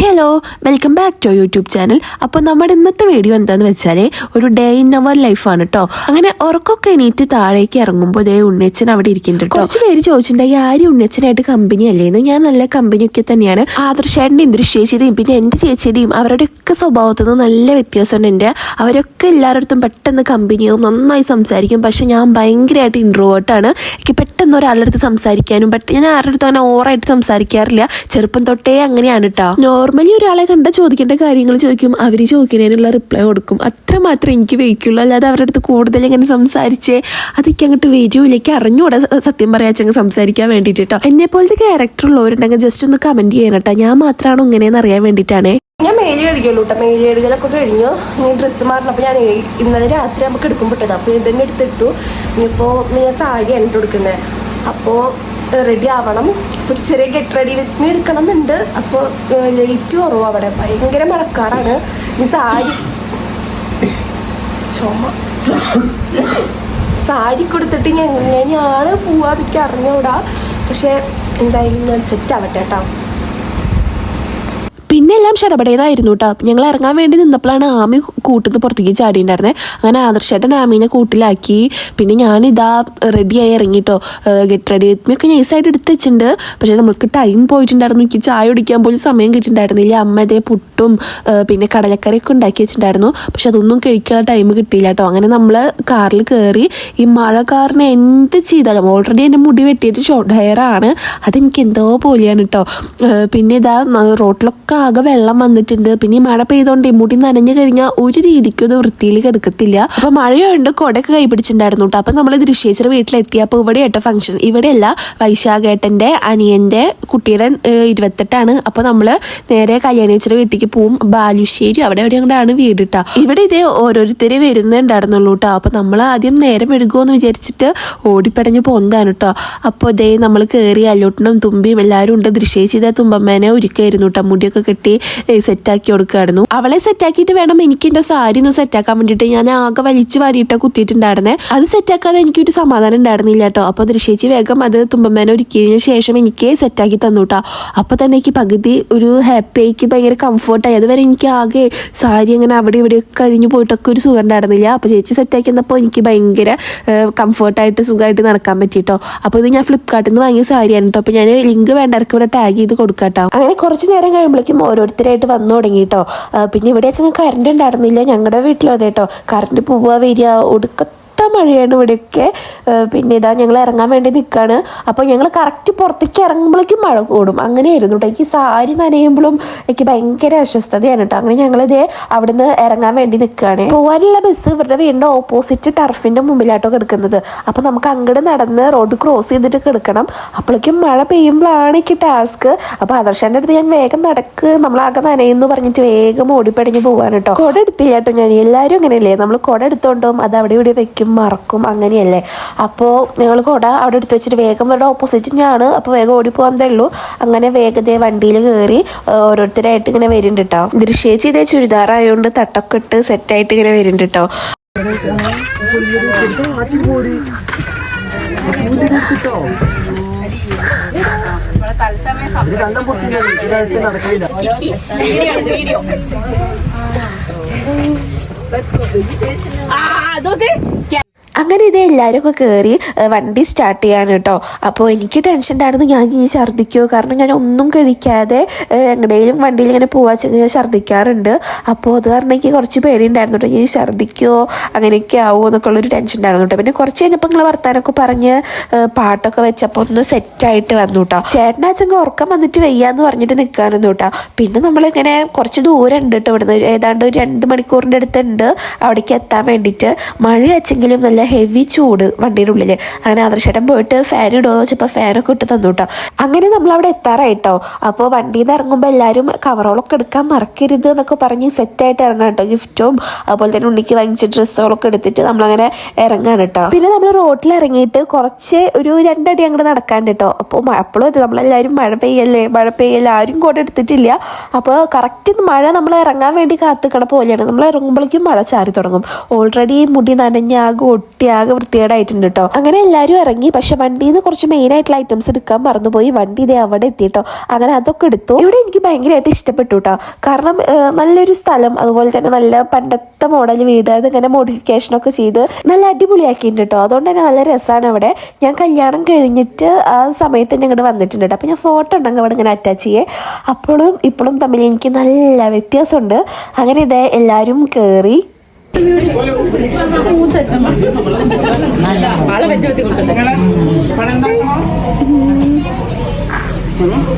Hello welcome back to YouTube channel അപ്പോൾ നമ്മുടെ ഇന്നത്തെ വീഡിയോ എന്താണെന്ന് വെച്ചാൽ ഒരു ഡേ ഇൻ അവർ ലൈഫാണ് കേട്ടോ അങ്ങനെ ഉറക്കൊക്കെ എണീറ്റ് താഴേക്ക് ഇറങ്ങുമ്പോൾ ദേ ഉണ്ണിയച്ചൻ അവിടെ ഇരിക്കുന്നുണ്ട് കുറച്ച് പേര് ചോദിച്ചിട്ടുണ്ടായി ആര് ഉണ്ണിയച്ചനായിട്ട് കമ്പനി അല്ലേന്ന് ഞാൻ നല്ല കമ്പനിയൊക്കെ തന്നെയാണ്. ആദർശേട്ടന്റെയും ദൃശ്യേച്ചിയുടെയും പിന്നെ എന്റെ ചേച്ചിയുടെയും അവരുടെയൊക്കെ സ്വഭാവത്തിൽ നിന്ന് നല്ല വ്യത്യാസമുണ്ട് എന്റെ. അവരൊക്കെ എല്ലാവരുടെ പെട്ടെന്ന് കമ്പനിയാവും നന്നായി സംസാരിക്കും. പക്ഷെ ഞാൻ ഭയങ്കരമായിട്ട് ഇൻട്രോവേർട്ടാണ് എനിക്ക് പെട്ടെന്ന് ഒരാളുടെ അടുത്ത് സംസാരിക്കാനും പെട്ടെന്ന് ഞാൻ ആരുടെ അടുത്ത് അങ്ങനെ ഓവറായിട്ട് സംസാരിക്കാറില്ല. ചെറുപ്പം തൊട്ടേ അങ്ങനെയാണ് കേട്ടോ നോർമലി ഒരാളെ കണ്ട ചോദിക്കേണ്ട കാര്യങ്ങൾ ചോദിക്കും. അവർ ചോദിക്കുന്നതിനുള്ള റിപ്ലൈ കൊടുക്കും. അത്ര മാത്രമേ എനിക്ക് വയ്ക്കുള്ളൂ അല്ലാതെ അവരുടെ അടുത്ത് കൂടുതൽ ഇങ്ങനെ സംസാരിച്ചേ അതൊക്കെ അങ്ങോട്ട് വരൂലേക്ക് അറിഞ്ഞൂടെ സത്യം പറയാച്ചങ്ങ് സംസാരിക്കാൻ വേണ്ടിയിട്ട് കേട്ടോ എന്നെ പോലത്തെ ക്യാരക്ടർ ഉള്ളവരുണ്ടെങ്കിൽ ജസ്റ്റ് ഒന്ന് കമന്റ് ചെയ്യണം കേട്ടോ ഞാൻ മാത്രമാണോ ഇങ്ങനെയെന്ന് അറിയാൻ വേണ്ടിയിട്ടാണ്. ഞാൻ മേലി കഴുകിയുള്ളൂ കേട്ടോ മേലി കഴുകലൊക്കെ കഴിഞ്ഞു. ഇനി ഡ്രസ്സ് മാറണപ്പോൾ ഞാൻ ഇന്നലെ രാത്രി നമുക്ക് എടുക്കും പെട്ടത് അപ്പോൾ ഇതന്നെ എടുത്തിട്ടു. ഇനിയിപ്പോൾ ഞാൻ സാരി ഇട്ട് കൊടുക്കുന്നത് അപ്പോൾ റെഡി ആവണം. ഒരു ചെറിയ ഗെറ്റ് റെഡി വിത്ത് മീ എടുക്കണം എന്നുണ്ട് അപ്പോൾ ലൈറ്റ് കുറവ് അവിടെ. ഭയങ്കര മഴക്കാറാണ്. ഈ സാരി ചുമ. സാരി കൊടുത്തിട്ട് ഞാൻ എങ്ങനെയാണ് പോവാ എനിക്ക് അറിഞ്ഞൂടാ. പക്ഷേ എന്തായാലും ഞാൻ സെറ്റ് ആവട്ടെ കേട്ടോ. പിന്നെ എല്ലാം ഷടപടേന്നായിരുന്നു കേട്ടോ ഞങ്ങൾ ഇറങ്ങാൻ വേണ്ടി നിന്നപ്പോഴാണ് ആമി കൂട്ടുന്ന പുറത്തേക്ക് ചാടിയിട്ടുണ്ടായിരുന്നത് അങ്ങനെ ആദർശേട്ടൻ ആമീനെ കൂട്ടിലാക്കി. പിന്നെ ഞാനിതാ റെഡിയായി ഇറങ്ങിട്ടോ. ഗെറ്റ് റെഡി വിത്ത് ഒക്കെ നൈസായിട്ട് എടുത്ത് വെച്ചിട്ടുണ്ട്. പക്ഷേ നമ്മൾക്ക് ടൈം പോയിട്ടുണ്ടായിരുന്നു. എനിക്ക് ചായ കുടിക്കാൻ പോലും സമയം കിട്ടിയിട്ടുണ്ടായിരുന്നില്ല. അമ്മ ഇതേ പുട്ടും പിന്നെ കടലക്കറിയൊക്കെ ഉണ്ടാക്കി വെച്ചിട്ടുണ്ടായിരുന്നു. പക്ഷെ അതൊന്നും കഴിക്കാനുള്ള ടൈം കിട്ടിയില്ല കേട്ടോ അങ്ങനെ നമ്മൾ കാറിൽ കയറി ഈ മഴ കാറിന് എന്ത് ചെയ്താലും ഓൾറെഡി എന്റെ മുടി വെട്ടിയിട്ട് ഷോർട്ട് ഹെയർ ആണ് അതെനിക്ക് എന്തോ പോലെയാണ് കേട്ടോ പിന്നെ ഇതാ റോട്ടിലൊക്കെ ആകെ വെള്ളം വന്നിട്ടുണ്ട്. പിന്നെ മഴ പെയ്തോണ്ട് മുടി നനഞ്ഞു കഴിഞ്ഞാൽ ഒരു രീതിക്കും അത് വൃത്തിയിൽ കിടക്കത്തില്ല. അപ്പൊ മഴയുണ്ട് കൊടയൊക്കെ കൈപിടിച്ചിട്ടുണ്ടായിരുന്നു കേട്ടോ അപ്പൊ നമ്മൾ ദൃശ്യേച്ചർ വീട്ടിലെത്തിയപ്പോൾ ഇവിടെ കേട്ടോ ഫംഗ്ഷൻ ഇവിടെയല്ല വൈശാഖേട്ടന്റെ അനിയന്റെ കുട്ടിയുടെ ഇരുപത്തെട്ടാണ്. അപ്പൊ നമ്മൾ നേരെ കല്യാണേശ്വര വീട്ടിലേക്ക് പോവും. ബാലുശ്ശേരി അവിടെ എവിടെ കൊണ്ടാണ് വീട് കേട്ടോ ഇവിടെ ഇതേ ഓരോരുത്തര് വരുന്നുണ്ടായിരുന്നുള്ളൂ കേട്ടോ അപ്പൊ നമ്മൾ ആദ്യം നേരം എടുക്കുമെന്ന് വിചാരിച്ചിട്ട് ഓടിപ്പടഞ്ഞ് പോന്നതാണ് കേട്ടോ അപ്പോൾ ഇതേ നമ്മൾ കയറി അല്ലോട്ടനും തുമ്പിയും എല്ലാവരും ഉണ്ട്. ദൃശ്യേച്ചി ചെയ്ത തുമ്പമ്മേനെ ഒരുക്കായിരുന്നു കേട്ടോ മുടിയൊക്കെ കെട്ടി സെറ്റാക്കി കൊടുക്കുകയായിരുന്നു അവളെ സെറ്റാക്കിയിട്ട് വേണം എനിക്ക് എന്റെ സാരി ഒന്ന് സെറ്റാക്കാൻ വേണ്ടിയിട്ട്. ഞാൻ ആകെ വലിച്ചു വാരിയിട്ട് കുത്തിയിട്ടുണ്ടായിരുന്നേ. അത് സെറ്റാക്കാതെ എനിക്കൊരു സമാധാനം ഉണ്ടായിരുന്നില്ല കേട്ടോ. അപ്പോൾ ദൃശ്യേച്ചി വേഗം അത് തുമ്പമ്മേനെ ഒരുക്കിയതിന് ശേഷം എനിക്ക് സെറ്റാക്കി തന്നു കേട്ടോ. അപ്പോൾ തന്നെ എനിക്ക് പകുതി ഒരു ഹാപ്പി ആയിക്ക് ഭയങ്കര കംഫർട്ടായി അതുവരെ എനിക്ക് ആകെ സാരി അങ്ങനെ അവിടെ ഇവിടെ കഴിഞ്ഞു പോയിട്ടൊക്കെ ഒരു സുഖം ഉണ്ടായിരുന്നില്ല. അപ്പോൾ ചേച്ചി സെറ്റാക്കി തന്നപ്പോൾ എനിക്ക് ഭയങ്കര കംഫർട്ടായിട്ട് സുഖമായിട്ട് നടക്കാൻ പറ്റിട്ടോ അപ്പോൾ ഇത് ഞാൻ ഫ്ലിപ്കാർട്ടിൽ നിന്ന് വാങ്ങിയ സാരിയാണ് കേട്ടോ. അപ്പോൾ ഞാൻ ലിങ്ക് വേണ്ടവർക്ക് ഇവിടെ ടാഗ് ചെയ്ത് കൊടുക്കാം അങ്ങനെ കുറച്ച് നേരം കഴിയുമ്പോഴേക്കും ഓരോരുത്തരായിട്ട് വന്നു തുടങ്ങി കേട്ടോ പിന്നെ ഇവിടെ വെച്ചാൽ കറണ്ട് ഉണ്ടായിരുന്നില്ല. ഞങ്ങളുടെ വീട്ടിലും അതെ കേട്ടോ കറണ്ട് പോവുക വരിക. ഒടുക്കത്തെ മഴയാണ് ഇവിടെയൊക്കെ. പിന്നെ ഇതാ ഞങ്ങൾ ഇറങ്ങാൻ വേണ്ടി നിൽക്കുകയാണ് അപ്പോൾ ഞങ്ങൾ കറക്റ്റ് പുറത്തേക്ക് ഇറങ്ങുമ്പോഴേക്കും മഴ കൂടും. അങ്ങനെയായിരുന്നു കേട്ടോ എനിക്ക് സാരി നനയുമ്പോഴും എനിക്ക് ഭയങ്കര അസ്വസ്ഥതയാണ് കേട്ടോ അങ്ങനെ ഞങ്ങളിതേ അവിടുന്ന് ഇറങ്ങാൻ വേണ്ടി നിൽക്കുകയാണ് പോകാനുള്ള ബസ് ഇവരുടെ വീടിന്റെ ഓപ്പോസിറ്റ് ടർഫിന്റെ മുമ്പിലാട്ടോ കിടക്കുന്നത്. അപ്പോൾ നമുക്ക് അങ്ങോട്ട് നടന്ന് റോഡ് ക്രോസ് ചെയ്തിട്ട് കിടക്കണം അപ്പോഴേക്കും മഴ പെയ്യുമ്പോഴാണ് എനിക്ക് ടാസ്ക് അപ്പോൾ ആദർശന്റെ അടുത്ത് ഞാൻ വേഗം നടക്ക്. നമ്മളാകെ നനയെന്ന് പറഞ്ഞിട്ട് വേഗം ഓടിപ്പടിഞ്ഞ് പോകാൻ കേട്ടോ കുട എടുത്തില്ല കേട്ടോ ഞാൻ. എല്ലാവരും അങ്ങനെയല്ലേ? നമ്മൾ കുട എടുത്തോണ്ടും അത് അവിടെ ഇവിടെ വെക്കും മറക്കും അങ്ങനെയല്ലേ? അപ്പോൾ ഞങ്ങൾ കുട അവിടെ എടുത്ത് വെച്ചിട്ട് വേഗം അവരുടെ ഓപ്പോസിറ്റ് ഞാണ്. അപ്പോൾ വേഗം ഓടി പോകാൻ ഉള്ളൂ അങ്ങനെ വേഗതയെ വണ്ടിയിൽ കയറി ഓരോരുത്തരായിട്ട് ഇങ്ങനെ വരുന്നുണ്ട് കേട്ടോ ദൃശ്യേച്ചി ഇതേ ചുരിദാറായതുകൊണ്ട് തട്ടൊക്കെ ഇട്ട് സെറ്റായിട്ട് ഇങ്ങനെ വരുന്നുണ്ട് കേട്ടോ അങ്ങനെ ഇത് എല്ലാവരും ഒക്കെ കയറി വണ്ടി സ്റ്റാർട്ട് ചെയ്യാൻ കേട്ടോ അപ്പോൾ എനിക്ക് ടെൻഷൻ ഉണ്ടായിരുന്നു. ഞാൻ ഇനി ഛർദ്ദിക്കുമോ കാരണം ഞാൻ ഒന്നും കഴിക്കാതെ എങ്ങനെയും വണ്ടിയിൽ ഇങ്ങനെ പോവാച്ച് ഞാൻ ഛർദ്ദിക്കാറുണ്ട്. അപ്പോൾ അത് കാരണം എനിക്ക് കുറച്ച് പേടിയുണ്ടായിരുന്നു കേട്ടോ ഇനി ഛർദ്ദിക്കുമോ അങ്ങനെയൊക്കെ ആവുമോ എന്നൊക്കെ ഉള്ളൊരു ടെൻഷൻ ഉണ്ടായിരുന്നു കേട്ടോ പിന്നെ കുറച്ച് കഴിഞ്ഞപ്പോൾ നിങ്ങൾ വർത്താനൊക്കെ പറഞ്ഞ് പാട്ടൊക്കെ വെച്ചപ്പോൾ ഒന്ന് സെറ്റായിട്ട് വന്നു കേട്ടോ ചേട്ടനാച്ചങ്ങ് ഉറക്കം വന്നിട്ട് വയ്യാന്ന് പറഞ്ഞിട്ട് നിൽക്കാനൊന്നും കേട്ടോ പിന്നെ നമ്മളിങ്ങനെ കുറച്ച് ദൂരം ഉണ്ട് കേട്ടോ ഇവിടുന്ന്. ഏതാണ്ട് ഒരു രണ്ട് മണിക്കൂറിന്റെ അടുത്തുണ്ട് അവിടേക്ക് എത്താൻ വേണ്ടിയിട്ട്. മഴ വെച്ചെങ്കിലും നല്ല ഹെവി ചൂട് വണ്ടിയുടെ ഉള്ളിൽ അങ്ങനെ ആദർശേട്ടൻ പോയിട്ട് ഫാൻ ഇടുമെന്ന് വെച്ചപ്പോൾ ഫാനൊക്കെ ഇട്ട് തന്നു കേട്ടോ അങ്ങനെ നമ്മൾ അവിടെ എത്താറായിട്ടോ അപ്പോൾ വണ്ടിയിൽ നിന്ന് ഇറങ്ങുമ്പോൾ എല്ലാവരും കവറോളൊക്കെ എടുക്കാൻ മറക്കരുത് എന്നൊക്കെ പറഞ്ഞ് സെറ്റായിട്ട് ഇറങ്ങാം കേട്ടോ ഗിഫ്റ്റും അതുപോലെ തന്നെ ഉണ്ണിക്ക് വാങ്ങിച്ച ഡ്രസ്സുകളൊക്കെ എടുത്തിട്ട് നമ്മളങ്ങനെ ഇറങ്ങാണ് കേട്ടോ പിന്നെ നമ്മൾ റോട്ടിൽ ഇറങ്ങിയിട്ട് കുറച്ച് ഒരു രണ്ടടി അങ്ങോട്ട് നടക്കാണ്ട് കേട്ടോ അപ്പോൾ അപ്പോഴും അത് നമ്മളെല്ലാവരും മഴ പെയ്യല്ലേ മഴ പെയ്യല്ലേ ആരും കൂടെ എടുത്തിട്ടില്ല. അപ്പോൾ കറക്റ്റ് മഴ നമ്മൾ ഇറങ്ങാൻ വേണ്ടി കാത്തുക്കണ പോലെയാണ്. നമ്മൾ ഇറങ്ങുമ്പോഴേക്കും മഴ ചാരി തുടങ്ങും. ഓൾറെഡി മുടി നനഞ്ഞാകെ ഒട്ടും ആകെ വൃത്തികേടായിട്ടുണ്ട് കേട്ടോ അങ്ങനെ എല്ലാവരും ഇറങ്ങി. പക്ഷെ വണ്ടിയിൽ നിന്ന് കുറച്ച് മെയിൻ ആയിട്ടുള്ള ഐറ്റംസ് എടുക്കാൻ മറന്നുപോയി. വണ്ടി ഇതേ അവിടെ എത്തി എത്തിയിട്ടോ അങ്ങനെ അതൊക്കെ എടുത്തു. ഇവിടെ എനിക്ക് ഭയങ്കരമായിട്ട് ഇഷ്ടപ്പെട്ടു കേട്ടോ കാരണം നല്ലൊരു സ്ഥലം. അതുപോലെ തന്നെ നല്ല പണ്ടത്തെ മോഡൽ വീട്. അതിങ്ങനെ മോഡിഫിക്കേഷൻ ഒക്കെ ചെയ്ത് നല്ല അടിപൊളിയാക്കിയിട്ടുണ്ട് കേട്ടോ അതുകൊണ്ട് തന്നെ നല്ല രസമാണ് അവിടെ. ഞാൻ കല്യാണം കഴിഞ്ഞിട്ട് ആ സമയത്ത് തന്നെ ഇങ്ങോട്ട് വന്നിട്ടുണ്ട് കേട്ടോ അപ്പോൾ ഞാൻ ഫോട്ടോ ഉണ്ടെങ്കിൽ അവിടെ ഇങ്ങനെ അറ്റാച്ച് ചെയ്യേ. അപ്പോഴും ഇപ്പോഴും തമ്മിൽ എനിക്ക് നല്ല വ്യത്യാസമുണ്ട്. അങ്ങനെ ഇതേ എല്ലാവരും കയറി ആളെ വെച്ച് വെത്തി കൊടുക്കട്ടെ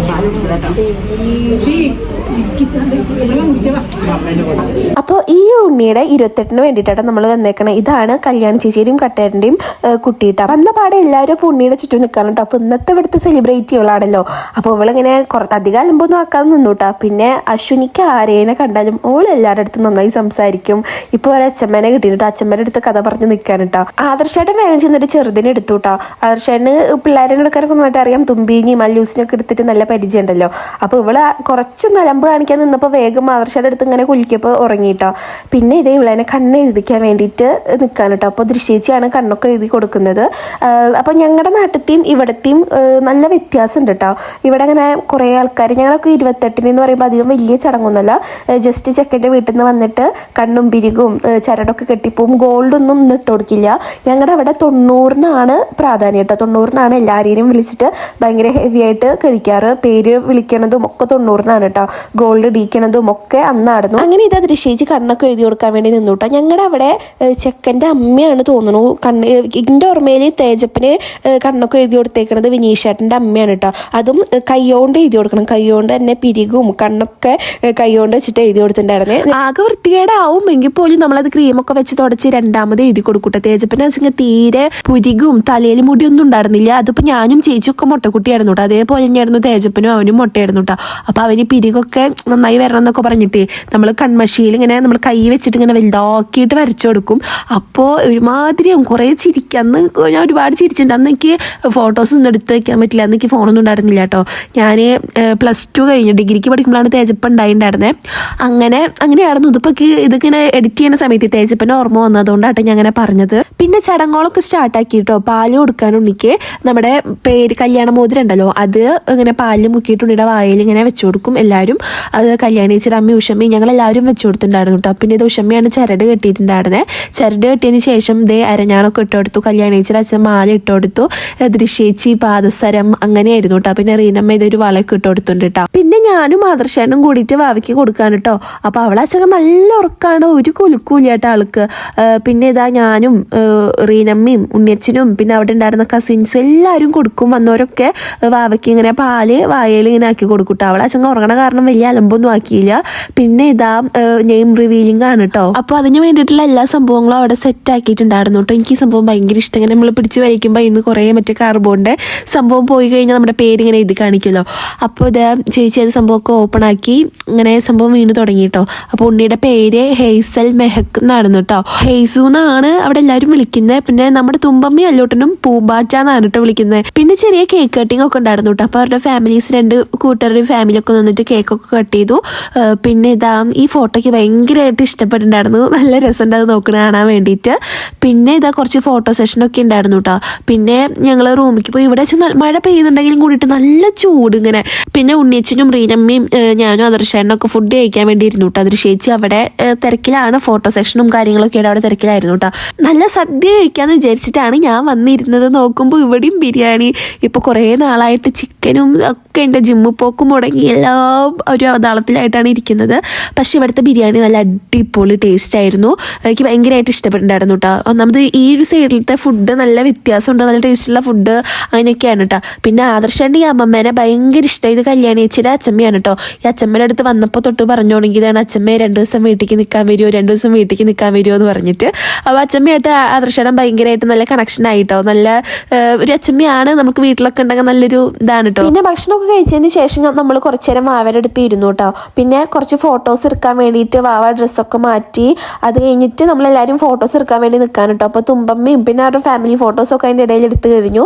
ചായ കുടിച്ചതാട്ടോ അപ്പോൾ ഈ ഉണ്ണിയുടെ ഇരുപത്തെട്ടിന് വേണ്ടിയിട്ടാണ് നമ്മൾ വന്നേക്കണേ. ഇതാണ് കല്യാണ ചേച്ചിയുടെയും കട്ടേരന്റെയും കുട്ടിയിട്ട. വന്ന പാടെ എല്ലാവരും അപ്പോൾ ഉണ്ണിയുടെ ചുറ്റും നിൽക്കണം കേട്ടോ. അപ്പോൾ ഇന്നത്തെ ഇവിടുത്തെ സെലിബ്രേറ്റ് ഇവളാണല്ലോ. അപ്പോൾ ഇവളിങ്ങനെ കുറച്ച് അധികം അലമ്പൊന്നും ആക്കാതെ നിന്നുട്ടാ പിന്നെ അശ്വിനിക്ക് ആരേനെ കണ്ടാലും ഓൾ എല്ലാവരുടെ അടുത്തും നന്നായി സംസാരിക്കും. ഇപ്പോൾ ഒരു അച്ഛമ്മേനെ കിട്ടിയിട്ട് അച്ഛമ്മേന്റെ അടുത്ത് കഥ പറഞ്ഞ് നിൽക്കാൻ കേട്ടോ. ആദർശയുടെ വേഗം ചെന്നിട്ട് ചെറുതിനെ എടുത്തു കേട്ടോ. ആദർശേന് പിള്ളേരെ എടുക്കാനൊക്കെ നന്നായിട്ട് അറിയാം. തുമ്പീങ്ങി മല്ലൂസിനൊക്കെ എടുത്തിട്ട് നല്ല പരിചയം ഉണ്ടല്ലോ അപ്പോൾ ഇവൾ കുറച്ചൊന്നും കാണിക്കാൻ നിന്നപ്പോൾ വേഗം മാതൃശാല എടുത്ത് ഇങ്ങനെ കുലിക്കപ്പോൾ ഉറങ്ങിയിട്ടോ പിന്നെ ഇതേ ഇവളെന്നെ കണ്ണ് എഴുതിക്കാൻ വേണ്ടിയിട്ട് നിൽക്കാൻ കേട്ടോ അപ്പോൾ ദൃശ്യേച്ചിയാണ് കണ്ണൊക്കെ എഴുതി കൊടുക്കുന്നത്. അപ്പോൾ ഞങ്ങളുടെ നാട്ടിലത്തെയും ഇവിടത്തെയും നല്ല വ്യത്യാസമുണ്ട് കേട്ടോ ഇവിടെ അങ്ങനെ കുറേ ആൾക്കാർ ഞങ്ങളൊക്കെ ഇരുപത്തെട്ടിന് എന്ന് പറയുമ്പോൾ അധികം വലിയ ചടങ്ങൊന്നുമല്ല. ജസ്റ്റ് ചെക്കന്റെ വീട്ടിൽ നിന്ന് വന്നിട്ട് കണ്ണും പിരികും ചരടൊക്കെ കെട്ടിപ്പോവും. ഗോൾഡൊന്നും ഇട്ട് കൊടുക്കില്ല. ഞങ്ങളുടെ അവിടെ തൊണ്ണൂറിനാണ് പ്രാധാന്യം കേട്ടോ തൊണ്ണൂറിനാണ് എല്ലാവരെയും വിളിച്ചിട്ട് ഭയങ്കര ഹെവി ആയിട്ട് കഴിക്കാറ്. പേര് വിളിക്കണതും ഒക്കെ തൊണ്ണൂറിനാണ് കേട്ടോ ഗോൾഡ് ഇടിക്കണതും ഒക്കെ അന്നായിരുന്നു. അങ്ങനെ ഇത് ദൃശ്യേച്ച് കണ്ണൊക്കെ എഴുതി കൊടുക്കാൻ വേണ്ടി നിന്നു കേട്ടോ ഞങ്ങളുടെ അവിടെ ചെക്കന്റെ അമ്മയാണ് തോന്നുന്നു കണ്ണ് എന്റെ ഓർമ്മയിൽ തേജപ്പന് കണ്ണൊക്കെ എഴുതി കൊടുത്തേക്കണത് വിനീഷേട്ടന്റെ അമ്മയാണ് കേട്ടോ അതും കൈകൊണ്ട് എഴുതി കൊടുക്കണം. കൈയോണ്ട് തന്നെ പിരികും കണ്ണൊക്കെ കൈകൊണ്ട് വെച്ചിട്ട് എഴുതി കൊടുത്തിട്ടുണ്ടായിരുന്നേ. ആകെ വൃത്തികേടാവും. എങ്കിൽ പോലും നമ്മളത് ക്രീമൊക്കെ വെച്ച് തുടച്ച് രണ്ടാമത് എഴുതി കൊടുക്കൂട്ടെ. തേജപ്പനെ വെച്ചെങ്കിൽ തീരെ പുരികും തലയിൽ മുടിയൊന്നും ഉണ്ടായിരുന്നില്ല. അതിപ്പോൾ ഞാനും ചേച്ചിയൊക്കെ മുട്ടക്കുട്ടിയായിരുന്നു കേട്ടോ അതേപോലെ തന്നെയായിരുന്നു തേജപ്പനും അവനും മുട്ടയായിരുന്നു കേട്ടോ അപ്പോൾ അവന് പിരികൊക്കെ നന്നായി വരണം എന്നൊക്കെ പറഞ്ഞിട്ട് നമ്മൾ കൺമഷിയിൽ ഇങ്ങനെ നമ്മൾ കൈ വെച്ചിട്ട് ഇങ്ങനെ വലുതാക്കിയിട്ട് വരച്ചു കൊടുക്കും. അപ്പോൾ ഒരുമാതിരിയും കുറേ ചിരിക്കുക അന്ന് ഞാൻ ഒരുപാട് ചിരിച്ചിട്ടുണ്ട്. അന്ന് എനിക്ക് ഫോട്ടോസ് ഒന്നും എടുത്ത് വയ്ക്കാൻ പറ്റില്ല. അന്ന് എനിക്ക് ഫോണൊന്നും ഉണ്ടായിരുന്നില്ല കേട്ടോ. ഞാൻ പ്ലസ് ടു കഴിഞ്ഞ് ഡിഗ്രിക്ക് പഠിക്കുമ്പോഴാണ് തേജപ്പൻ ഉണ്ടായിട്ടുണ്ടായിരുന്നത് അങ്ങനെ അങ്ങനെയായിരുന്നു. ഇതിപ്പോൾ ഇതൊക്കെ എഡിറ്റ് ചെയ്യുന്ന സമയത്ത് തേജപ്പന്റെ ഓർമ്മ വന്നതുകൊണ്ടാണ് ഞാൻ അങ്ങനെ പറഞ്ഞത്. പിന്നെ ചടങ്ങുകളൊക്കെ സ്റ്റാർട്ടാക്കി കേട്ടോ. പാൽ കൊടുക്കാൻ ഉണ്ണിക്ക് നമ്മുടെ പേര് കല്യാണ മോതിരം ഉണ്ടല്ലോ. അത് ഇങ്ങനെ പാലിൽ മുക്കിയിട്ട് ഉണ്ണിയുടെ വായിൽ ഇങ്ങനെ വെച്ചു കൊടുക്കും എല്ലാവരും. അത് കല്യാണിച്ചിട്ട് അമ്മ ഉഷമ്മയും ഞങ്ങൾ എല്ലാവരും വെച്ചു കൊടുത്തിട്ടുണ്ടായിരുന്നു കേട്ടോ. പിന്നെ ഇത് ഉഷമ്മയാണ് ചരട് കെട്ടിയിട്ടുണ്ടായിരുന്നത് ചരട് കെട്ടിയതിന് ശേഷം ദേ അരഞ്ഞാണൊക്കെ ഇട്ട് കൊടുത്തു. കല്യാണിച്ചിട്ട് അച്ഛൻ മാല ഇട്ട് കൊടുത്തു. ദൃശ്യേച്ചി പാദസരം അങ്ങനെയായിരുന്നു കേട്ടോ. പിന്നെ റീനമ്മ ഇതൊരു വളയൊക്കെ ഇട്ട് കൊടുത്തിട്ടുണ്ട് കേട്ടോ. പിന്നെ ഞാനും മാതൃശേനും കൂടിയിട്ട് വാവയ്ക്ക് കൊടുക്കാൻ കേട്ടോ. അപ്പോൾ അച്ഛൻ നല്ല ഉറക്കാണ്. ഒരു കുലുക്കൂല കേട്ടോ ആൾക്ക്. പിന്നെ ഇതാ ഞാനും റീനമ്മയും ഉണ്ണിയച്ഛനും പിന്നെ അവിടെ ഉണ്ടായിരുന്ന കസിൻസ് എല്ലാവരും കൊടുക്കും വന്നവരൊക്കെ വാവയ്ക്ക് ഇങ്ങനെ പാൽ വായയിൽ ഇങ്ങനെ ആക്കി കൊടുക്കും കേട്ടോ. അവളെ അച്ഛൻ ഉറങ്ങണ കാരണം വലിയ അലമ്പൊന്നും ആക്കിയില്ല. പിന്നെ ഇതാ നെയിം റിവീലിംഗ് ആണ് കേട്ടോ അപ്പോൾ അതിന് വേണ്ടിയിട്ടുള്ള എല്ലാ സംഭവങ്ങളും അവിടെ സെറ്റ് ആക്കിയിട്ടുണ്ടായിരുന്നു കേട്ടോ എനിക്ക് ഈ സംഭവം ഭയങ്കര ഇഷ്ടം. ഇങ്ങനെ നമ്മൾ പിടിച്ച് വലിക്കുമ്പോൾ ഇന്ന് കുറേ മറ്റേ കാർബോണിന്റെ സംഭവം പോയി കഴിഞ്ഞാൽ നമ്മുടെ പേര് ഇങ്ങനെ ഇത് കാണിക്കുമല്ലോ. അപ്പോൾ ഇത് ചേച്ചി അത് സംഭവമൊക്കെ ഓപ്പൺ ആക്കി ഇങ്ങനെ സംഭവം വീണ് തുടങ്ങി കേട്ടോ അപ്പോൾ ഉണ്ണിയുടെ പേര് ഹെയ്സൽ മെഹക്ക് എന്നായിരുന്നു കേട്ടോ ഹെയ്സു എന്നാണ് അവിടെ എല്ലാവരും വിളിക്കുന്നത് പിന്നെ നമ്മുടെ തുമ്പമ്മി അല്ലോട്ടനും പൂമ്പാറ്റ എന്നാണ് കേട്ടോ വിളിക്കുന്നത് പിന്നെ ചെറിയ കേക്ക് കട്ടിംഗ് ഒക്കെ ഉണ്ടായിരുന്നു കേട്ടോ അപ്പോൾ അവരുടെ ഫാമിലീസ് രണ്ട് കൂട്ടുകാരുടെ ഫാമിലി ഒക്കെ നിന്നിട്ട് കേക്കൊക്കെ കട്ട് ചെയ്തു. പിന്നെ ഇതാ ഈ ഫോട്ടോയ്ക്ക് ഭയങ്കരമായിട്ട് ഇഷ്ടപ്പെട്ടിട്ടുണ്ടായിരുന്നു. നല്ല രസമുണ്ട് അത് നോക്കണ കാണാൻ വേണ്ടിയിട്ട്. പിന്നെ ഇതാ കുറച്ച് ഫോട്ടോ സെഷനൊക്കെ ഉണ്ടായിരുന്നു കേട്ടോ പിന്നെ ഞങ്ങൾ റൂമിലേക്ക് പോയി ഇവിടെ വെച്ച് മഴ പെയ്യുന്നുണ്ടെങ്കിലും കൂടിയിട്ട് നല്ല ചൂട് ഇങ്ങനെ. പിന്നെ ഉണ്ണിയച്ചനും റീനമ്മയും ഞാനും അദർശേനും ഒക്കെ ഫുഡ് കഴിക്കാൻ വേണ്ടി ഇരുന്നു കേട്ടോ അതിർശേച്ചി അവിടെ തിരക്കിലാണ് ഫോട്ടോ സെഷനും കാര്യങ്ങളൊക്കെ ആയിട്ട് അവിടെ തിരക്കിലായിരുന്നു കേട്ടോ നല്ല സദ്യ കഴിക്കാന്ന് വിചാരിച്ചിട്ടാണ് ഞാൻ വന്നിരുന്നത്. നോക്കുമ്പോൾ ഇവിടെയും ബിരിയാണി. ഇപ്പോൾ കുറേ നാളായിട്ട് ചിക്കനും ഒക്കെ എന്റെ ജിമ്മിൽ പോക്കും മുടങ്ങി. എല്ലാം അവതാളത്തിലായിട്ടാണ് ഇരിക്കുന്നത്. പക്ഷേ ഇവിടുത്തെ ബിരിയാണി നല്ല അടിപൊളി ടേസ്റ്റ് ആയിരുന്നു. എനിക്ക് ഭയങ്കരമായിട്ട് ഇഷ്ടപ്പെട്ടിട്ടുണ്ടായിരുന്നു കേട്ടോ ഒന്നാമത് ഈ ഒരു സൈഡിലത്തെ ഫുഡ് നല്ല വ്യത്യാസമുണ്ട്. നല്ല ടേസ്റ്റുള്ള ഫുഡ് അങ്ങനെയൊക്കെയാണ് കേട്ടോ പിന്നെ ആദർശന്റെ ഈ അമ്മമ്മേനെ ഭയങ്കര ഇഷ്ടം. ഇത് കല്യാണി ചേച്ചിയുടെ അച്ഛമ്മയാണ് കേട്ടോ ഈ അച്ഛമ്മയുടെ അടുത്ത് വന്നപ്പോൾ തൊട്ട് പറഞ്ഞു ഇതാണ് അച്ഛമ്മയെ രണ്ട് ദിവസം വീട്ടിലേക്ക് നിൽക്കാൻ വരുമോ രണ്ട് ദിവസം വീട്ടിലേക്ക് നിൽക്കാൻ വരുമോ എന്ന് പറഞ്ഞിട്ട്. അപ്പോൾ അച്ഛമ്മയായിട്ട് ആദർശനം ഭയങ്കരമായിട്ട് നല്ല കണക്ഷൻ ആയിട്ടോ നല്ല ഒരു അച്ഛമ്മയാണ് നമുക്ക് വീട്ടിലൊക്കെ ഉണ്ടെങ്കിൽ നല്ലൊരു ഇതാണ് കേട്ടോ പിന്നെ ഭക്ഷണമൊക്കെ കഴിച്ചതിന് ശേഷം നമ്മൾ കുറച്ചു നേരം വാവയുടെ അടുത്ത് ഇരുന്നു കേട്ടോ. പിന്നെ കുറച്ച് ഫോട്ടോസ് എടുക്കാൻ വേണ്ടിയിട്ട് വാവ ഡ്രസ്സൊക്കെ മാറ്റി. അത് കഴിഞ്ഞിട്ട് നമ്മളെല്ലാവരും ഫോട്ടോസ് എടുക്കാൻ വേണ്ടി നിൽക്കാൻ കേട്ടോ. അപ്പോൾ തുമ്പമ്മയും പിന്നെ അവരുടെ ഫാമിലി ഫോട്ടോസൊക്കെ അതിന്റെ ഇടയിൽ എടുത്തു കഴിഞ്ഞു.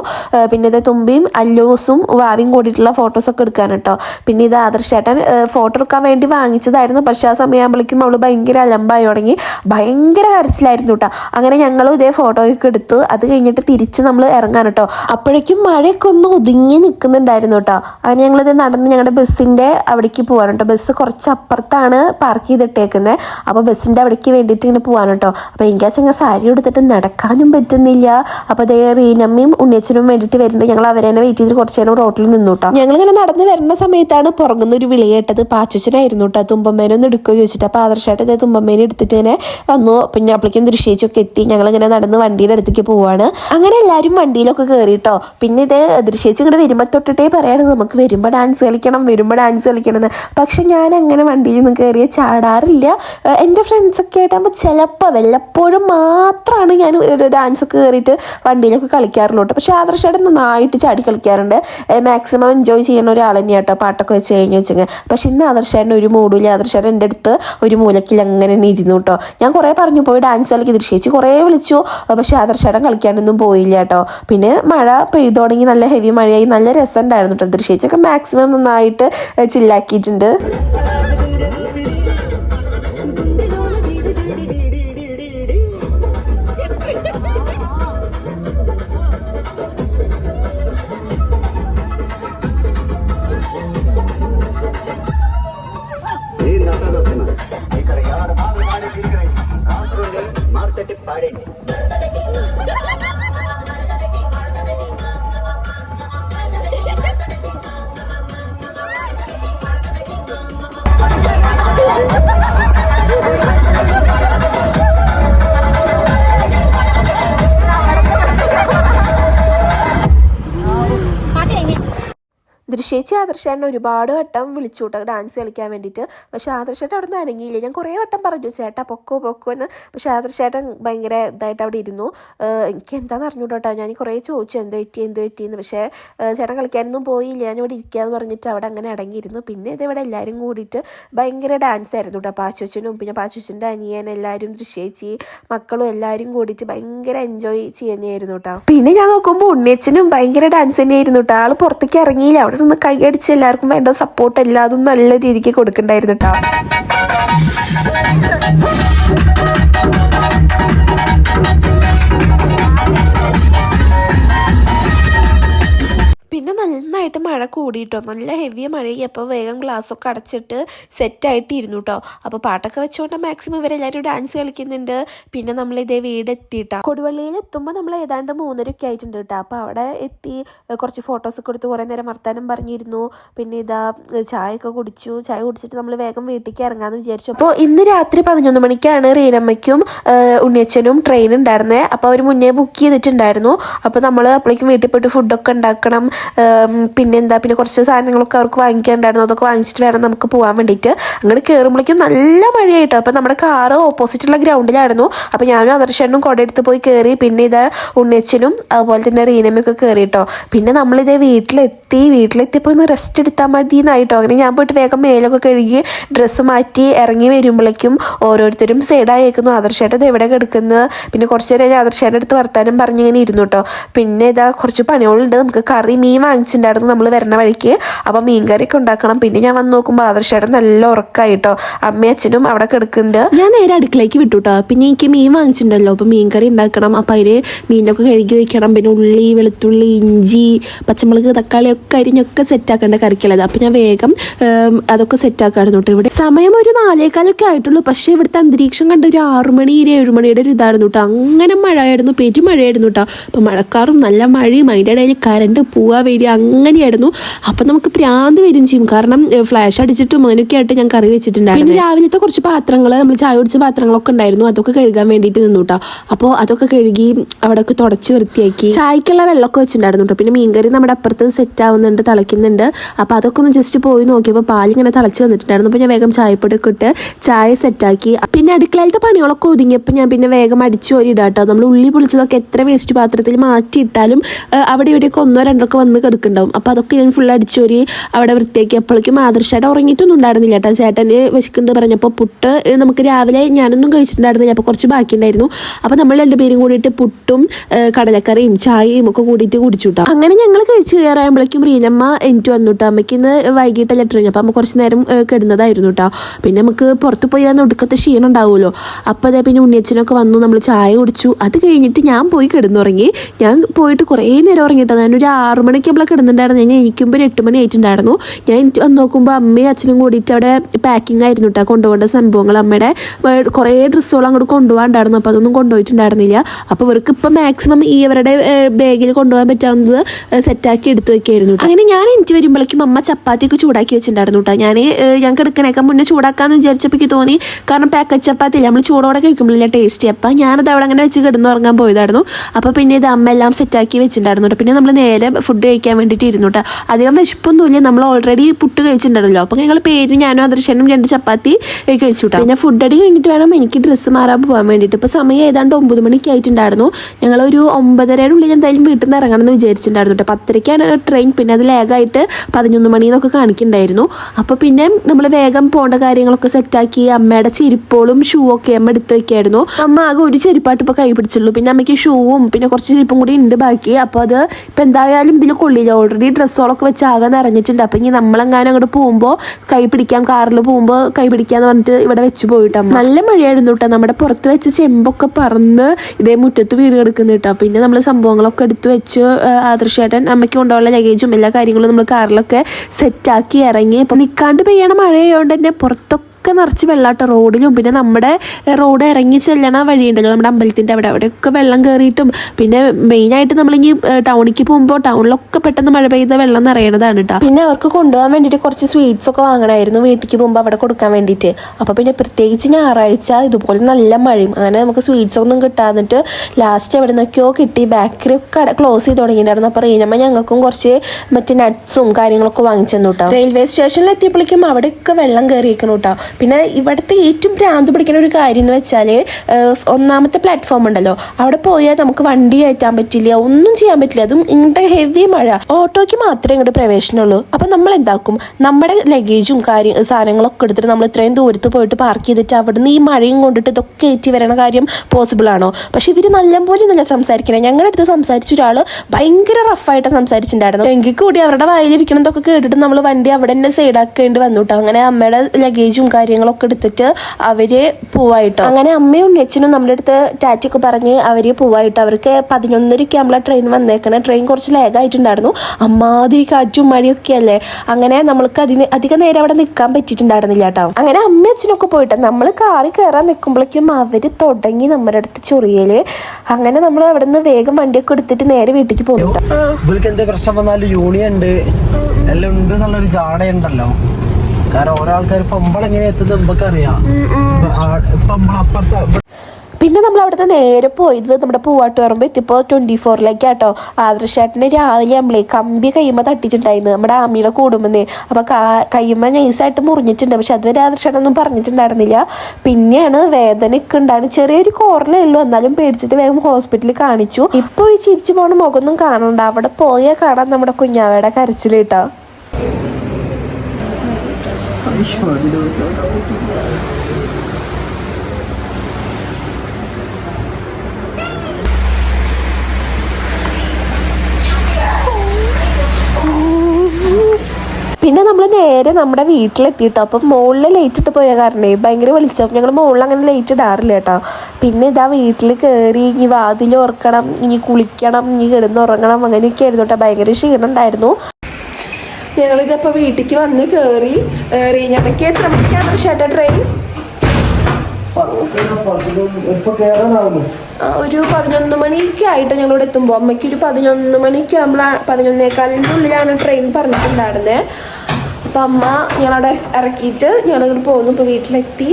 പിന്നെ ഇത് തുമ്പിയും അല്ലൂസും വാവിയും കൂടിയിട്ടുള്ള ഫോട്ടോസൊക്കെ എടുക്കാൻ കേട്ടോ. പിന്നെ ഇത് ആദർശേട്ടൻ ഫോട്ടോ എടുക്കാൻ വേണ്ടി വാങ്ങിച്ചതായിരുന്നു. പക്ഷേ ആ സമയമാകുമ്പോഴേക്കും അവൾ ഭയങ്കര അലമ്പായി തുടങ്ങി. ഭയങ്കര കരച്ചിലായിരുന്നു കേട്ടോ. അങ്ങനെ ഞങ്ങളും ഇതേ ഫോട്ടോയൊക്കെ എടുത്തു. അത് കഴിഞ്ഞിട്ട് തിരിച്ച് നമ്മൾ ഇറങ്ങാൻ കേട്ടോ. അപ്പോഴേക്കും മഴയൊക്കെ ഒന്ന് ഒതുങ്ങി നിൽക്കുന്നുണ്ടായിരുന്നു കേട്ടോ. അങ്ങനെ ഞങ്ങളിത് നടന്ന് ഞങ്ങളുടെ ബസ്സിന്റെ അവിടേക്ക് പോകാൻ കേട്ടോ ബസ് കുറച്ച് അപ്പുറത്താണ് പാർക്ക് ചെയ്തിട്ടേക്കുന്നത് അപ്പോൾ ബസ്സിന്റെ അവിടേക്ക് വേണ്ടിയിട്ട് ഇങ്ങനെ പോകാൻ കേട്ടോ. അപ്പോൾ എനിക്ക് ചങ്ങ സാരി എടുത്തിട്ട് നടക്കാനും പറ്റുന്നില്ല. അപ്പോൾ അതേ റീനമ്മയും ഉണ്ണിയച്ചനും വേണ്ടിയിട്ട് വരുന്നുണ്ട്. ഞങ്ങൾ അവരെ തന്നെ വെയിറ്റ് ചെയ്തിട്ട് കുറച്ച് നേരം റോട്ടിൽ നിന്നു കേട്ടോ. ഞങ്ങളിങ്ങനെ നടന്ന് വരുന്ന സമയത്താണ് പുറകുന്ന ഒരു വിളി കേട്ടത്. പാച്ചുച്ചനായിരുന്നു കേട്ടോ. തുമ്പമ്മേനെ ഒന്ന് എടുക്കുകയോ ചോദിച്ചിട്ട്. അപ്പോൾ ആദർശമായിട്ട് അതേ തുമ്പമ്മേനെ എടുത്തിട്ട് ഇങ്ങനെ വന്നു. പിന്നെ അപ്പോഴേക്കും ദൃശ്യിച്ചൊക്കെ എത്തി. ഞങ്ങളിങ്ങനെ നടന്ന് വണ്ടിയുടെ അടുത്തേക്ക് പോവാണ്. അങ്ങനെ എല്ലാവരും വണ്ടിയിലൊക്കെ കയറി കേട്ടോ. പിന്നെ ഇത് ദൃശ്യിച്ച് ഇങ്ങോട്ട് വരുമ്പോൾ തൊട്ടിട്ടേ പറയാണ്. നമുക്ക് വരുമ്പോൾ ഡാൻസ് കളിക്കണം വരുമ്പോൾ ഡാൻസ് കളിക്കണം എന്ന്. പക്ഷെ ഞാൻ അങ്ങനെ വണ്ടിയിൽ നിന്ന് കയറിയ ചാടാറില്ല എന്റെ ഫ്രണ്ട്സൊക്കെ ആയിട്ടാകുമ്പോൾ ചിലപ്പോൾ വല്ലപ്പോഴും മാത്രമാണ് ഞാൻ ഡാൻസ് കയറിയിട്ട് വണ്ടിയിലൊക്കെ കളിക്കാറുള്ളൂ കേട്ടോ പക്ഷേ ആദർശമായിട്ട് നന്നായിട്ട് ചാടി കളിക്കാറുണ്ട്. മാക്സിമം എൻജോയ് ചെയ്യുന്ന ഒരാൾ തന്നെയാണ് കേട്ടോ പാട്ടൊക്കെ വെച്ച് കഴിഞ്ഞ് വെച്ചെങ്കിൽ പക്ഷെ ഇന്ന് ആദർശേട്ടൻ ഒരു മൂടില്ല. ആദർശേട്ടൻ എന്റെ അടുത്ത് ഒരു മൂലക്കിൽ അങ്ങനെ തന്നെ ഇരുന്നു കേട്ടോ. ഞാൻ കുറേ പറഞ്ഞു പോയി ഡാൻസ് കളിക്ക്. ദൃശ്യിച്ച് കുറേ വിളിച്ചു. പക്ഷെ ആദർശേട്ടൻ കളിക്കാനൊന്നും പോയില്ല കേട്ടോ. പിന്നെ മഴ പെയ്തു തുടങ്ങി നല്ല ഹെവി മഴയായി നല്ല രസമുണ്ടായിരുന്നു കേട്ടോ. ദൃശ്യിച്ചൊക്കെ മാക്സിമം നന്നായിട്ട് ചില്ലാക്കിയിട്ടുണ്ട് నేను ദൃശ്യേച്ചി ആദർശേട്ടൻ ഒരുപാട് വട്ടം വിളിച്ചു കേട്ടോ. ഡാൻസ് കളിക്കാൻ വേണ്ടിയിട്ട്. പക്ഷേ ആദർശേട്ടൻ അവിടെ നിന്ന് അനങ്ങിയില്ല. ഞാൻ കുറേ വട്ടം പറഞ്ഞു ചേട്ടാ പൊക്കോ പൊക്കോ എന്ന്. പക്ഷേ ആദർശേട്ടൻ ഭയങ്കര ഇതായിട്ട് അവിടെ ഇരുന്നു. എനിക്ക് എന്താണെന്ന് അറിഞ്ഞു കേട്ടോ. ഞാൻ കുറേ ചോദിച്ചു എന്ത് പറ്റി എന്ത് പറ്റിയെന്ന് പക്ഷേ ചേട്ടൻ കളിക്കാനൊന്നും പോയില്ല. ഞാൻ ഇവിടെ ഇരിക്കാന്ന് പറഞ്ഞിട്ട് അവിടെ അങ്ങനെ അടങ്ങിയിരുന്നു. പിന്നെ ഇതിവിടെ എല്ലാവരും കൂടിയിട്ട് ഭയങ്കര ഡാൻസ് ആയിരുന്നു കേട്ടോ. പാച്ചുച്ചനും പിന്നെ പാച്ചുച്ചന്റെ അനിയൻ എല്ലാവരും ദൃശ്യേച്ചി മക്കളും എല്ലാവരും കൂടിയിട്ട് ഭയങ്കര എൻജോയ് ചെയ്യുന്നതായിരുന്നു കേട്ടോ. പിന്നെ ഞാൻ നോക്കുമ്പോൾ ഉണ്ണിയച്ചനും ഭയങ്കര ഡാൻസ് തന്നെയായിരുന്നു കേട്ടോ. ആൾ പുറത്തേക്ക് ഇറങ്ങിയില്ല. അവിടെ നിന്ന് കൈയടിച്ച് എല്ലാവർക്കും വേണ്ട സപ്പോർട്ട് എല്ലാതും നല്ല രീതിക്ക് കൊടുക്കണ്ടായിരുന്നു കേട്ടോ പിന്നെ നന്നായിട്ട് മഴ കൂടിയിട്ടോ. നല്ല ഹെവി മഴയപ്പോൾ വേഗം ഗ്ലാസ്സൊക്കെ അടച്ചിട്ട് സെറ്റായിട്ട് ഇരുന്നു കേട്ടോ അപ്പോൾ പാട്ടൊക്കെ വെച്ചുകൊണ്ട് മാക്സിമം ഇവരെല്ലാവരും ഡാൻസ് കളിക്കുന്നുണ്ട്. പിന്നെ നമ്മൾ ഇതേ വീട് എത്തിയിട്ടാ കൊടുവള്ളിയിൽ എത്തുമ്പോൾ നമ്മൾ ഏതാണ്ട് മൂന്നരയൊക്കെ ആയിട്ടുണ്ട് കേട്ടോ അപ്പോൾ അവിടെ എത്തി കുറച്ച് ഫോട്ടോസൊക്കെ എടുത്ത് കുറേ നേരം വർത്താനം പറഞ്ഞിരുന്നു. പിന്നെ ഇതാ ചായയൊക്കെ കുടിച്ചു. ചായ കുടിച്ചിട്ട് നമ്മൾ വേഗം വീട്ടിലേക്ക് ഇറങ്ങാമെന്ന് വിചാരിച്ചു. അപ്പോൾ ഇന്ന് രാത്രി പതിനൊന്ന് മണിക്കാണ് റീനമ്മയ്ക്കും ഉണ്ണിയച്ചനും ട്രെയിൻ ഉണ്ടായിരുന്നത് അപ്പോൾ അവർ മുന്നേ ബുക്ക് ചെയ്തിട്ടുണ്ടായിരുന്നു. അപ്പോൾ നമ്മൾ അപ്പോഴേക്കും വീട്ടിൽ പോയിട്ട് ഫുഡൊക്കെ ഉണ്ടാക്കണം ഏം, പിന്നെ കുറച്ച് സാധനങ്ങളൊക്കെ അവർക്ക് വാങ്ങിക്കാനുണ്ടായിരുന്നു. അതൊക്കെ വാങ്ങിച്ചിട്ട് വേണം നമുക്ക് പോകാൻ വേണ്ടിയിട്ട്. അങ്ങോട്ട് കയറുമ്പോഴേക്കും നല്ല മഴയായിട്ടോ. അപ്പം നമ്മുടെ കാറ് ഓപ്പോസിറ്റുള്ള ഗ്രൗണ്ടിലായിരുന്നു അപ്പം ഞാനും അദർശനും കുട എടുത്ത് പോയി കയറി പിന്നെ ഇത് ഉണ്ണിയച്ചനും അതുപോലെ തന്നെ റീനമ്മയൊക്കെ കയറി കേട്ടോ പിന്നെ നമ്മളിതേ വീട്ടിലെത്തി. വീട്ടിലെത്തിയപ്പോൾ ഒന്ന് റെസ്റ്റ് എടുത്താൽ മതി എന്നായിട്ടോ അങ്ങനെ ഞാൻ പോയിട്ട് വേഗം മേലൊക്കെ കഴുകി ഡ്രസ്സ് മാറ്റി ഇറങ്ങി വരുമ്പോഴേക്കും ഓരോരുത്തരും സൈഡായേക്കുന്നു ആദർശേട്ടത് എവിടെ കിടക്കുന്നത് പിന്നെ കുറച്ച് നേരം ഞാൻ ആദർശയുടെ അടുത്ത് വർത്താനം പറഞ്ഞിങ്ങനെ ഇരുന്നു കേട്ടോ പിന്നെ ഇതാ കുറച്ച് പണികളുണ്ട്. നമുക്ക് കറി മീൻ വാങ്ങിച്ചിട്ടുണ്ടായിരുന്നു നമ്മൾ വരുന്ന വഴിക്ക്. അപ്പം മീൻകറിയൊക്കെ ഉണ്ടാക്കണം. പിന്നെ ഞാൻ വന്ന് നോക്കുമ്പോൾ ആദർശയുടെ നല്ല ഉറക്കായിട്ടോ അമ്മയും അച്ഛനും അവിടെ കിടക്കുന്നുണ്ട്. ഞാൻ നേരെ അടുക്കളയ്ക്ക് വിട്ടു കേട്ടോ പിന്നെ എനിക്ക് മീൻ വാങ്ങിച്ചിട്ടുണ്ടല്ലോ. അപ്പം മീൻകറി ഉണ്ടാക്കണം. അപ്പം അതിന് മീനൊക്കെ കഴുകി വയ്ക്കണം പിന്നെ ഉള്ളി വെളുത്തുള്ളി ഇഞ്ചി പച്ചമുളക് തക്കാളി ഒക്കെ അരിഞ്ഞൊക്കെ സെറ്റാക്കേണ്ട കറിക്കുള്ളത് അപ്പം ഞാൻ വേഗം അതൊക്കെ സെറ്റാക്കായിരുന്നു കേട്ടോ ഇവിടെ സമയം ഒരു നാലേക്കാലൊക്കെ ആയിട്ടുള്ളൂ. പക്ഷേ ഇവിടുത്തെ അന്തരീക്ഷം കണ്ട ഒരു ആറു മണി ഒരു ഏഴ് മണിയുടെ ഒരു ഇതായിരുന്നു കേട്ടോ അങ്ങനെ മഴയായിരുന്നു. പെരുമഴയായിരുന്നു കേട്ടോ അപ്പം മഴക്കാറും നല്ല മഴയും. അതിന്റെ ഇടയിൽ കരണ്ട് പോവാ വരിക അങ്ങനെയായിരുന്നു. അപ്പം നമുക്ക് പ്രാന്ത് വരും ചെയ്യും. കാരണം ഫ്ലാഷ് അടിച്ചിട്ടും അങ്ങനെയൊക്കെ ആയിട്ട് ഞാൻ കറി വെച്ചിട്ടുണ്ടായിരുന്നു. പിന്നെ രാവിലത്തെ കുറച്ച് പാത്രങ്ങൾ നമ്മൾ ചായ കുടിച്ച പാത്രങ്ങളൊക്കെ ഉണ്ടായിരുന്നു. അതൊക്കെ കഴുകാൻ വേണ്ടിയിട്ട് നിന്നു കേട്ടോ അപ്പോൾ അതൊക്കെ കഴുകി അവിടെയൊക്കെ തുടച്ച് വൃത്തിയാക്കി ചായക്കുള്ള വെള്ളമൊക്കെ വെച്ചിട്ടുണ്ടായിരുന്നു കേട്ടോ പിന്നെ മീൻകറി നമ്മുടെ അപ്പുറത്ത് സെറ്റ് ആവുന്നുണ്ട് തിളയ്ക്കുന്നുണ്ട്. അപ്പോൾ അതൊക്കെ ഒന്ന് ജസ്റ്റ് പോയി നോക്കിയപ്പോൾ പാലിങ്ങനെ തിളച്ച് വന്നിട്ടുണ്ടായിരുന്നു. അപ്പോൾ ഞാൻ വേഗം ചായപ്പൊടിയൊക്കെ ഇട്ട് ചായ സെറ്റാക്കി. പിന്നെ അടുക്കളയിലത്തെ പണികളൊക്കെ ഒതുങ്ങിയപ്പോൾ ഞാൻ പിന്നെ വേഗം അടിച്ചു ഒരു ഇടാട്ടോ നമ്മൾ ഉള്ളി പൊളിച്ചതൊക്കെ എത്ര വേസ്റ്റ് പാത്രത്തിൽ മാറ്റിയിട്ടാലും അവിടെ ഇവിടെയൊക്കെ ഒന്നോ രണ്ടോ ഒക്കെ വന്ന് കിടക്കുന്നുണ്ടാവും. അപ്പോൾ അതൊക്കെ ഞാൻ ഫുൾ അടിച്ചോരി അവിടെ വൃത്തിയാക്കി അപ്പോഴേക്കും ആദർശേട്ടൻ ഉറങ്ങിയിട്ടൊന്നും ഉണ്ടായിരുന്നില്ല കേട്ടോ. ചേട്ടന് വിശക്കുന്നുണ്ട് പറഞ്ഞപ്പോൾ പുട്ട് നമുക്ക് രാവിലെ ഞാനൊന്നും കഴിച്ചിട്ടുണ്ടായിരുന്നില്ല. അപ്പോൾ കുറച്ച് ബാക്കിയുണ്ടായിരുന്നു. അപ്പോൾ നമ്മൾ രണ്ടുപേരും കൂടിയിട്ട് പുട്ടും കടലക്കറിയും ചായയും ഒക്കെ കൂടിയിട്ട് കുടിച്ചു കിട്ടാം. അങ്ങനെ ഞങ്ങൾ കഴിച്ച് കയറാകുമ്പോഴേക്കും റീനമ്മ എനിക്ക് വന്നു കേട്ടോ. അമ്മയ്ക്ക് ഇന്ന് വൈകിട്ട് ലെറ്റർ അപ്പോൾ അമ്മ കുറച്ച് നേരം കിടുന്നതായിരുന്നു കേട്ടോ. പിന്നെ നമുക്ക് പുറത്ത് പോയി വന്ന് ഒടുക്കത്തെ ക്ഷീണം ഉണ്ടാവുമല്ലോ. അപ്പോൾ അതേ പിന്നെ ഉണ്ണിയച്ചനൊക്കെ വന്നു നമ്മൾ ചായ കുടിച്ചു. അത് കഴിഞ്ഞിട്ട് ഞാൻ പോയി കിടന്നുറങ്ങി. ഞാൻ പോയിട്ട് കുറേ നേരം ഉറങ്ങിട്ടോ. ഞാനൊരു ആറു നമ്മൾ കിടന്നിട്ടുണ്ടായിരുന്നു ഞാൻ എനിക്കുമ്പോൾ എട്ട് മണി ആയിട്ടുണ്ടായിരുന്നു. ഞാൻ വന്ന് നോക്കുമ്പോൾ അമ്മയും അച്ഛനും കൂടിയിട്ട് അവിടെ പാക്കിംഗ് ആയിരുന്നു കേട്ടോ കൊണ്ടുപോകേണ്ട സംഭവങ്ങൾ. അമ്മയുടെ കുറേ ഡ്രസ്സുകൾ അങ്ങോട്ട് കൊണ്ടുപോകാണ്ടായിരുന്നു. അപ്പോൾ അതൊന്നും കൊണ്ടുപോയിട്ടുണ്ടായിരുന്നില്ല. അപ്പോൾ ഇവർക്ക് ഇപ്പം മാക്സിമം ഈ അവരുടെ ബാഗിൽ കൊണ്ടുപോകാൻ പറ്റാവുന്നത് സെറ്റാക്കി എടുത്തു വെക്കായിരുന്നു അങ്ങനെ ഞാൻ എനിക്ക് വരുമ്പോഴേക്കും അമ്മ ചപ്പാത്തിയൊക്കെ ചൂടാക്കി വെച്ചിട്ടുണ്ടായിരുന്നു കേട്ടോ ഞാൻ ഞാൻ എടുക്കണേക്കാൻ മുന്നേ ചൂടാക്കാന്ന് വിചാരിച്ചപ്പോൾ എനിക്ക് തോന്നി. കാരണം പാക്കറ്റ് ചപ്പാത്തി നമ്മൾ ചൂടോടെ കഴിക്കുമ്പോഴില്ല ടേസ്റ്റ് അപ്പം ഞാനത് അവിടെ അങ്ങനെ വെച്ച് കിടന്നുറങ്ങാൻ പോയതായിരുന്നു. അപ്പോൾ പിന്നെ ഇത് അമ്മ എല്ലാം സെറ്റാക്കി വെച്ചിട്ടുണ്ടായിരുന്നു കേട്ടോ പിന്നെ നമ്മൾ നേരെ ഫുഡ് കഴിക്കാൻ വേണ്ടിയിട്ട് ഇരുന്നു കേട്ടോ അധികം വിശപ്പൊന്നുമില്ല. നമ്മൾ ഓൾറെഡി പുട്ട് കഴിച്ചിട്ടുണ്ടല്ലോ അപ്പോൾ ഞങ്ങൾ പേര് ഞാനും അദർശനും രണ്ട് ചപ്പാത്തി കഴിച്ചു കേട്ടോ പിന്നെ ഫുഡ് അടി കഴിഞ്ഞിട്ട് വേണം എനിക്ക് ഡ്രസ്സ് മാറാൻ പോകാൻ വേണ്ടിയിട്ട്. ഇപ്പോൾ സമയം ഏതാണ്ട് ഒമ്പത് മണിക്ക് ആയിട്ടുണ്ടായിരുന്നു. ഞങ്ങളൊരു ഒമ്പതരയുടെ ഉള്ളിൽ എന്തായാലും വീട്ടിൽ നിന്ന് ഇറങ്ങണം എന്ന് വിചാരിച്ചിട്ടുണ്ടായിരുന്നു കേട്ടോ പത്തരയ്ക്കാണ് ട്രെയിൻ പിന്നെ അത് ലേഗായിട്ട് പതിനൊന്ന് മണി എന്നൊക്കെ കാണിക്കുന്നുണ്ടായിരുന്നു. അപ്പോൾ പിന്നെ നമ്മൾ വേഗം പോകേണ്ട കാര്യങ്ങളൊക്കെ സെറ്റാക്കി അമ്മയുടെ ചെരുപ്പോളും ഷൂ ഒക്കെ അമ്മ എടുത്ത് വയ്ക്കായിരുന്നു അമ്മ ആകെ ഒരു ചെരുപ്പാട്ട് ഇപ്പോൾ കൈ പിടിച്ചുള്ളൂ. പിന്നെ അമ്മയ്ക്ക് ഷൂവും പിന്നെ കുറച്ച് ചെരുപ്പും കൂടി ഉണ്ട് ബാക്കി. അപ്പോൾ അത് ഇപ്പം എന്തായാലും ഇതിൽ കൊള്ളില്ല ഓൾറെഡി ഡ്രസ്സുകളൊക്കെ വെച്ച് ആകെ നിറഞ്ഞിട്ടുണ്ട് അപ്പം ഇനി നമ്മളെങ്ങാനും അങ്ങോട്ട് പോകുമ്പോൾ കൈ പിടിക്കാം കാറിൽ പോകുമ്പോൾ കൈ പിടിക്കാന്ന് പറഞ്ഞിട്ട് ഇവിടെ വെച്ച് പോയിട്ടോ നല്ല മഴയായിരുന്നു കേട്ടോ നമ്മുടെ പുറത്ത് വെച്ച് ചെമ്പൊക്കെ പറന്ന് ഇതേ മുറ്റത്ത് വീട് കിടക്കുന്നു കേട്ടോ പിന്നെ നമ്മൾ സംഭവങ്ങളൊക്കെ എടുത്ത് വെച്ച് ആദർശേട്ടൻ അമ്മയ്ക്ക് കൊണ്ടുപോകാനുള്ള ലഗേജും എല്ലാ കാര്യങ്ങളും നമ്മൾ കാറിലൊക്കെ സെറ്റാക്കി ഇറങ്ങി. അപ്പം നിൽക്കാണ്ട് പെയ്യണ മഴയായതുകൊണ്ട് തന്നെ പുറത്തൊക്കെ ഒക്കെ നിറച്ച് വെള്ളാട്ട റോഡിലും. പിന്നെ നമ്മുടെ റോഡ് ഇറങ്ങി ചെല്ലണ വഴിയുണ്ടല്ലോ നമ്മുടെ അമ്പലത്തിന്റെ അവിടെ. അവിടെയൊക്കെ വെള്ളം കയറിയിട്ടും പിന്നെ മെയിനായിട്ട് നമ്മളിങ്ങി ടൗണിലേക്ക് പോകുമ്പോൾ ടൗണിലൊക്കെ പെട്ടെന്ന് മഴ പെയ്ത വെള്ളം നിറയണതാണ് കേട്ടോ പിന്നെ അവർക്ക് കൊണ്ടുപോകാൻ വേണ്ടിയിട്ട് കുറച്ച് സ്വീറ്റ്സ് ഒക്കെ വാങ്ങണമായിരുന്നു വീട്ടിലേക്ക് പോകുമ്പോൾ അവിടെ കൊടുക്കാൻ വേണ്ടിയിട്ട്. അപ്പോൾ പിന്നെ പ്രത്യേകിച്ച് ഞായറാഴ്ച ഇതുപോലെ നല്ല മഴയും അങ്ങനെ നമുക്ക് സ്വീറ്റ്സ് ഒന്നും കിട്ടാന്നിട്ട് ലാസ്റ്റ് എവിടെ നിന്നൊക്കെയോ കിട്ടി. ബേക്കറി ഒക്കെ ക്ലോസ് ചെയ്ത് തുടങ്ങിയിട്ടുണ്ടായിരുന്നു. അപ്പോൾ റീനമ്മ ഞങ്ങൾക്കും കുറച്ച് മറ്റേ നട്ട്സും കാര്യങ്ങളൊക്കെ വാങ്ങിച്ചു കേട്ടോ റെയിൽവേ സ്റ്റേഷനിൽ എത്തിയപ്പോഴേക്കും അവിടെയൊക്കെ വെള്ളം കയറിയിരിക്കണം കേട്ടോ പിന്നെ ഇവിടുത്തെ ഏറ്റവും ഭ്രാന്ത് പിടിക്കുന്ന ഒരു കാര്യം എന്ന് വെച്ചാൽ ഒന്നാമത്തെ പ്ലാറ്റ്ഫോം ഉണ്ടല്ലോ. അവിടെ പോയാൽ നമുക്ക് വണ്ടി കയറ്റാൻ പറ്റില്ല ഒന്നും ചെയ്യാൻ പറ്റില്ല. അതും ഇങ്ങനത്തെ ഹെവി മഴ. ഓട്ടോയ്ക്ക് മാത്രമേ ഇങ്ങോട്ട് പ്രവേശനമുള്ളൂ അപ്പം നമ്മൾ എന്താക്കും നമ്മുടെ ലഗേജും കാര്യം സാധനങ്ങളൊക്കെ എടുത്തിട്ട് നമ്മൾ ഇത്രയും ദൂരത്ത് പോയിട്ട് പാർക്ക് ചെയ്തിട്ട് അവിടുന്ന് ഈ മഴയും കൊണ്ടിട്ട് ഇതൊക്കെ ഏറ്റി വരണ കാര്യം പോസിബിൾ ആണോ? പക്ഷെ ഇവർ നല്ലപോലെ നല്ല സംസാരിക്കണേ. ഞങ്ങളുടെ അടുത്ത് സംസാരിച്ച ഒരാൾ ഭയങ്കര റഫായിട്ട് സംസാരിച്ചിട്ടുണ്ടായിരുന്നു. എങ്കിൽ കൂടി അവരുടെ വായിലിരിക്കണതൊക്കെ കേട്ടിട്ട് നമ്മൾ വണ്ടി അവിടെ തന്നെ സൈഡാക്കേണ്ടി വന്നു കേട്ടോ അങ്ങനെ അമ്മയുടെ ലഗേജും കാര്യങ്ങളൊക്കെ എടുത്തിട്ട് അവർ പോവായിട്ടോ. അങ്ങനെ അമ്മയും ഉണ്ണിയച്ഛനും നമ്മുടെ അടുത്ത് ടാറ്റൊക്കെ പറഞ്ഞ് അവർ പോവായിട്ടോ. അവർക്ക് പതിനൊന്നരയ്ക്ക് നമ്മളെ ട്രെയിൻ വന്നേക്കണേ. ട്രെയിൻ കുറച്ച് ലേഗായിട്ടുണ്ടായിരുന്നു അമ്മാതിരി കാറ്റും മഴയൊക്കെ അല്ലേ? അങ്ങനെ നമ്മൾക്ക് അതിന് അധികം നേരം അവിടെ നിൽക്കാൻ പറ്റിയിട്ടുണ്ടായിരുന്നില്ല കേട്ടോ അങ്ങനെ അമ്മയും അച്ഛനൊക്കെ പോയിട്ട് നമ്മൾ കാറി കയറാൻ നിൽക്കുമ്പോഴേക്കും അവർ തുടങ്ങി നമ്മുടെ അടുത്ത് ചൊറിയൽ. അങ്ങനെ നമ്മൾ അവിടെ നിന്ന് വേഗം വണ്ടിയൊക്കെ എടുത്തിട്ട് നേരെ വീട്ടിലേക്ക് പോകും. ഇവർക്ക് എന്ത് പ്രശ്നം വന്നാലും യൂണിയൻ ഉണ്ട്. എല്ലാം ഉണ്ട് എന്നുള്ളൊരു ജാടയുണ്ടല്ലോ. കാരണം ഓരോ ആൾക്കാർ ഇപ്പൊ എത്തുന്നത് നമുക്ക് അറിയാം ഇപ്പൊ നമ്മളപ്പുറത്ത് പിന്നെ നമ്മൾ അവിടുത്തെ നേരെ പോയത് നമ്മുടെ പൂവാട്ട് പറയുമ്പോൾ എത്തിയപ്പോൾ ട്വന്റി ഫോറിലേക്കാട്ടോ ആദർശേട്ടനെ രാവിലെ നമ്മളെ കമ്പി കയ്യുമ്മ തട്ടിച്ചിട്ടുണ്ടായിരുന്നു. നമ്മുടെ ആമിയുടെ കൂടുമ്പന്നേ. അപ്പോൾ കയ്യുമ്മ നൈസായിട്ട് മുറിഞ്ഞിട്ടുണ്ട്. പക്ഷെ അതുവരെ ആദർശേട്ടനൊന്നും പറഞ്ഞിട്ടുണ്ടായിരുന്നില്ല. പിന്നെയാണ് വേദനയൊക്കെ ഉണ്ടായിരുന്നു ചെറിയൊരു കോറലേ ഉള്ളൂ. എന്നാലും പേടിച്ചിട്ട് വേഗം ഹോസ്പിറ്റലിൽ കാണിച്ചു. ഇപ്പോൾ ഈ ചിരിച്ചു പോണ മുഖമൊന്നും കാണണ്ട. അവിടെ പോയാൽ കാണാൻ നമ്മുടെ കുഞ്ഞാവയുടെ കരച്ചിൽ കേട്ടോ. പിന്നെ നമ്മൾ നേരെ നമ്മുടെ വീട്ടിലെത്തിയിട്ടോ അപ്പം മുകളിൽ ലൈറ്റ് ഇട്ട് പോയ കാരണേ ഭയങ്കര വെളിച്ചം. ഞങ്ങൾ മുകളിൽ അങ്ങനെ ലൈറ്റ് ഇടാറില്ല കേട്ടോ. പിന്നെ ഇതാ വീട്ടിൽ കയറി ഇനി വാതിൽ ഓർക്കണം ഇനി കുളിക്കണം ഇനി കിടന്നുറങ്ങണം അങ്ങനെയൊക്കെ ആയിരുന്നു കേട്ടോ. ഭയങ്കര ക്ഷീണം ഉണ്ടായിരുന്നു ഞങ്ങളിതപ്പോൾ വീട്ടിലേക്ക് വന്ന് കയറി റീഞ്ഞമ്മയ്ക്ക് എത്ര മണിക്കാണ് ചേട്ടാ ട്രെയിൻ ഒരു പതിനൊന്ന് മണിക്ക് ആയിട്ട് ഞങ്ങളിവിടെ എത്തുമ്പോൾ അമ്മയ്ക്ക് ഒരു പതിനൊന്ന് മണിക്ക് നമ്മൾ പതിനൊന്നേക്കാലിന്റെ ഉള്ളിലാണ് ട്രെയിൻ പറഞ്ഞിട്ടുണ്ടായിരുന്നത് അപ്പം അമ്മ ഞങ്ങളവിടെ ഇറക്കിയിട്ട് ഞങ്ങളിങ്ങോട്ട് പോകുന്നു ഇപ്പോൾ വീട്ടിലെത്തി.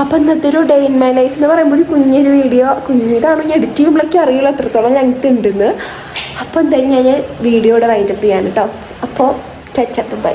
അപ്പം ഇന്നത്തെ ഒരു ഡേ ഇൻ മൈ ലൈഫ് എന്ന് പറയുമ്പോൾ ഒരു കുഞ്ഞൊരു വീഡിയോ കുഞ്ഞിതാണോ ഞാൻ എഡിറ്റ് ചെയ്യുമ്പോഴേക്കും അറിയുള്ളൂ എത്രത്തോളം ഞങ്ങൾക്ക് ഉണ്ടെന്ന് അപ്പോൾ എന്തായാലും ഞാൻ വീഡിയോ ഇവിടെ വൈൻഡപ്പ് ചെയ്യാൻ കേട്ടോ അപ്പോൾ ടച്ചപ്പ് ബൈ